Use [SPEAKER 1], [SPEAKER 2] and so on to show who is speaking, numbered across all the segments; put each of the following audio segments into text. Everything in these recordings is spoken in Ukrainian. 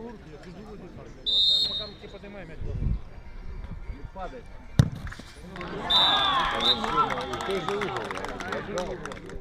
[SPEAKER 1] голову руки, я чужую не так. Пока руки поднимай, мяч голову. Падает. Ты же угол.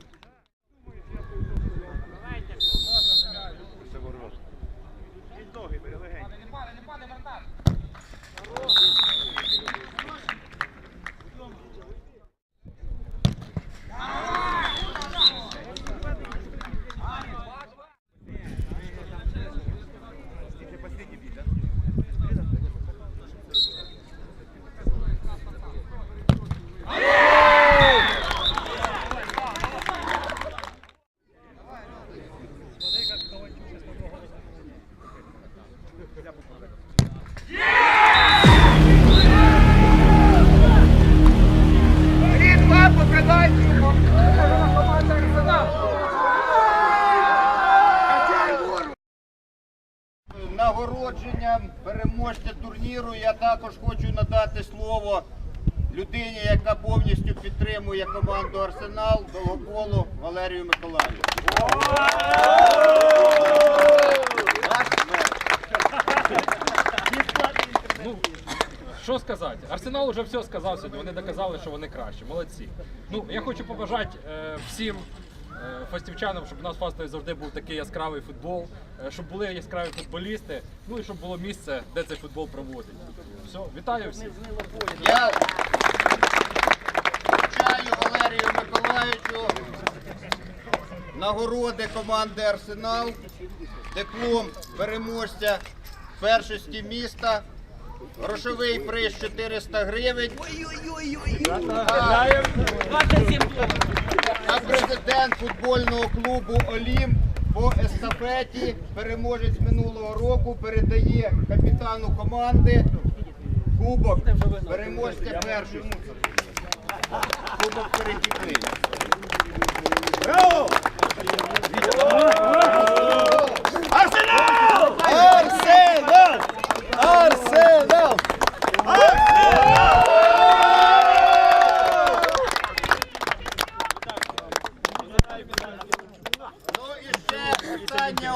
[SPEAKER 1] Нагородженням переможця турніру я також хочу надати слово людині, яка повністю підтримує команду Арсенал Довгополу Валерію Миколаївну.
[SPEAKER 2] Ну, що сказати? Арсенал вже все сказав сьогодні. Вони доказали, що вони кращі. Молодці. Ну, я хочу побажати е, всім фастівчанам, щоб у нас в Фастові завжди був такий яскравий футбол, е, щоб були яскраві футболісти, ну і щоб було місце, де цей футбол проводить. Все, вітаю всіх.
[SPEAKER 1] Я вручаю Валерію Миколаївичу нагороди команди Арсенал, диплом переможця першості міста, грошовий приз 400 гривень. А президент футбольного клубу Олімп по естафеті, переможець минулого року, передає капітану команди кубок переможця першого. Кубок перехідний. Арсенал! Арсенал! Ну і ще останнє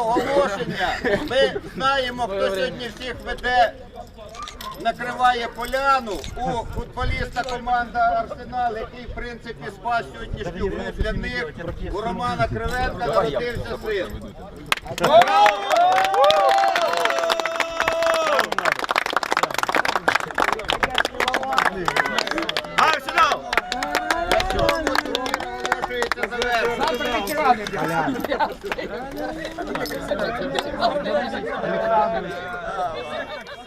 [SPEAKER 1] оголошення. Ми знаємо, хто сьогодні всіх веде, накриває поляну. У футболіста команда Арсенал, який в принципі спас сьогоднішню гру для них. У Романа Кривенка народився син. Thank
[SPEAKER 3] you.